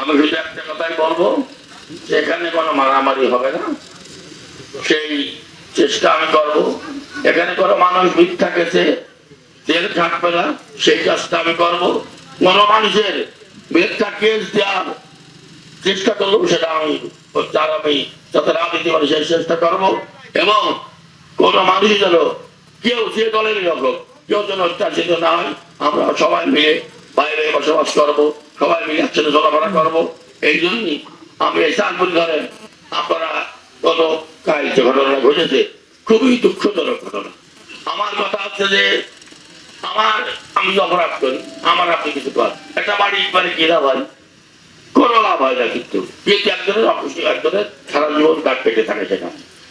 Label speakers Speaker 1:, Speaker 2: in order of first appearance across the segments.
Speaker 1: আমি শুধু একটা কথাই বলব এখানে কোনো মারামারি হবে না। সেই চেষ্টা আমি করব। এখানে কোনো মানুষ মিথ্যা গেছে, জেল থাকবে না, সেই কাজটা আমি করব। কোনো মানুষের মিথ্যা কেস দেওয়ার চেষ্টা করব, সেটা আমি তার আমি যাতে রাজনীতি পারি সেই চেষ্টা করব। এবং কোনো মানুষ যেন কেউ যে দলেরই হোক, কেউ যেন অত্যাচারিত না হয়, আমরা সবাই মিলে বাইরে বসবাস করব। সবাই মিলে একসাথে চলাফেরা করব। এই জন্যই আমি এই চাঁদপুর ধরেন আপনারা কত কাল যে ঘটনা ঘটেছে, খুবই দুঃখজনক ঘটনা। আমার কথা হচ্ছে যে, আমার, আমি অপরাধ করি, আমার আপনি কিছু কর একটা বাড়ি মানে কিনা হয়? কোনো লাভ হয় না কিন্তু। কিন্তু একজনের অবশ্যই একজনের সারা জীবন দাগ পেটে থাকে সেটা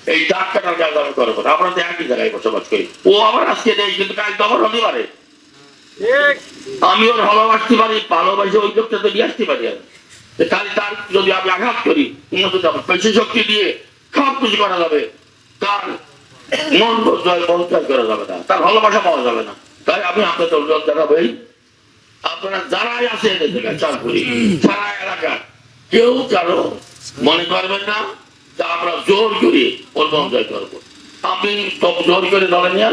Speaker 1: এই দাগ কাটার কাজ আমি করব আমরা তো একই জায়গায় বসবাস করি। ও আবার আজকে নেই কিন্তু কাল তো আবার হতে পারে আমি ওর ভালোবাসতে পারি, ভালোবাসে ওই লোকটা তো নিয়ে আসতে পারি আমি। তাহলে তার যদি আমি আঘাত করি উন্নত যাব পেশি শক্তি দিয়ে সব কিছু করা যাবে। তার মন মন্ত্র করা যাবে না, তার ভালোবাসা পাওয়া যাবে না। তাই আমি আপনাদের অনুরোধ জানাবোই আপনারা যারাই আছে চাঁদপুরি সারা এলাকা কেউ কারও মনে করবেন না যে আমরা জোর করি ওর মন করব। আপনি জোর করে দলে নিয়ে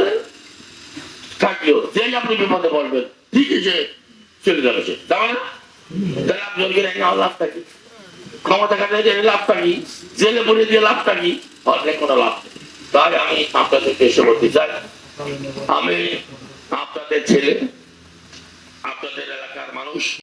Speaker 1: থাকলেও যেই আপনি বিপদে পড়বেন, ঠিকই সে চলে যাবে সে। যাবে না তাহলে আপনি লাভ থাকি ক্ষমতা কাটাই যে লাভ থাকি জেলে পড়ে দিয়ে লাভটা থাকি অর্ধেক কোনো লাভ নেই। তাই আমি আপনাদের এসে বলতে চাই, আমি আপনাদের ছেলে